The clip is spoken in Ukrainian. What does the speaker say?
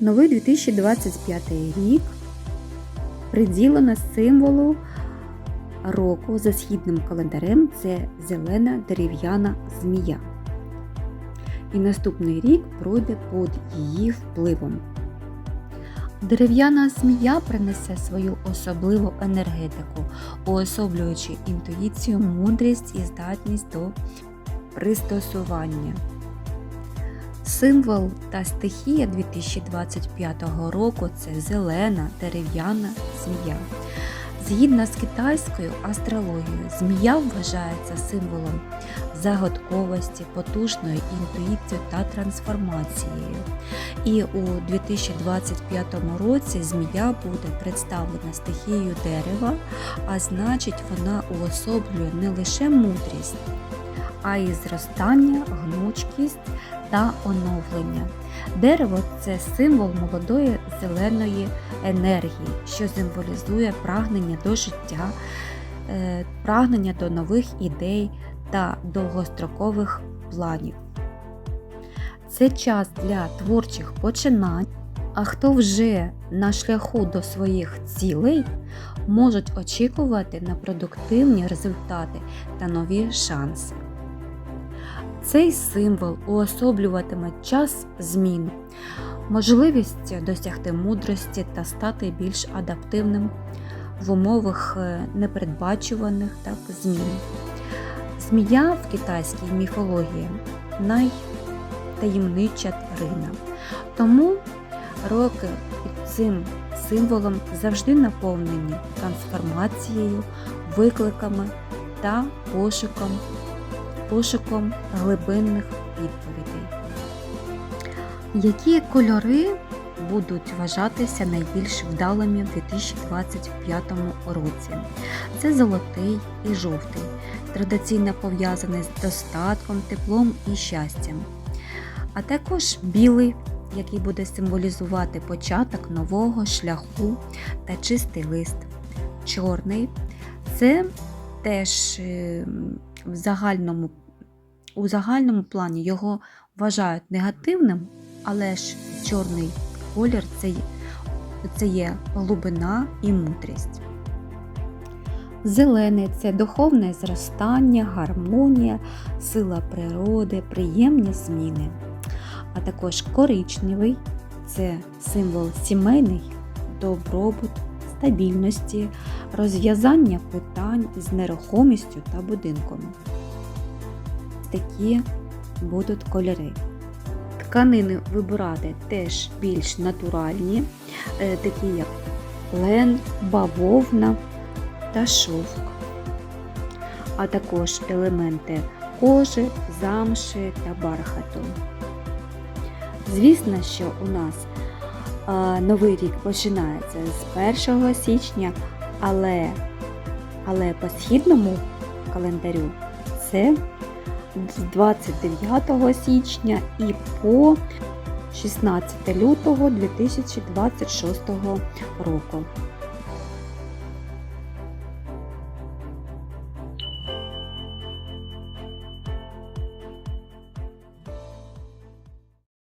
Новий 2025 рік приділено символу року за східним календарем це зелена дерев'яна змія. І наступний рік пройде під її впливом. Дерев'яна змія принесе свою особливу енергетику, уособлюючи інтуїцію, мудрість і здатність до пристосування. Символ та стихія 2025 року це зелена дерев'яна змія. Згідно з китайською астрологією, змія вважається символом загадковості, потужної інтуїцією та трансформацією. І у 2025 році змія буде представлена стихією дерева, а значить, вона уособлює не лише мудрість, й зростання, гнучкість та оновлення. Дерево це символ молодої зеленої енергії, що символізує прагнення до життя, е, прагнення до нових ідей та довгострокових планів. Це час для творчих починань, а хто вже на шляху до своїх цілей, можуть очікувати на продуктивні результати та нові шанси. Цей символ уособлюватиме час змін, можливість досягти мудрості та стати більш адаптивним в умовах е, непередбачуваних так, змін. Змія в китайській міфології найтаємнича тварина. Тому роки під цим символом завжди наповнені трансформацією, викликами та пошуком пошуком глибинних відповідей. Які кольори будуть вважатися найбільш вдалими в 2025 році? Це золотий і жовтий, традиційно пов'язаний з достатком, теплом і щастям, а також білий, який буде символізувати початок нового шляху та чистий лист. Чорний це теж е, в загальному, у загальному плані його вважають негативним, але ж чорний колір це, це є глибина і мудрість. Зелений це духовне зростання, гармонія, сила природи, приємні зміни. А також коричневий це символ сімейний добробут, стабільності, розв'язання питань з нерухомістю та будинком. Такі будуть кольори. Тканини вибирати теж більш натуральні, е, такі як лен, бавовна та шовк, а також елементи кожи, замши та бархату. Звісно, що у нас новий рік починається з 1 січня, але, але по східному календарю це з 29 січня і по 16 лютого 2026 року.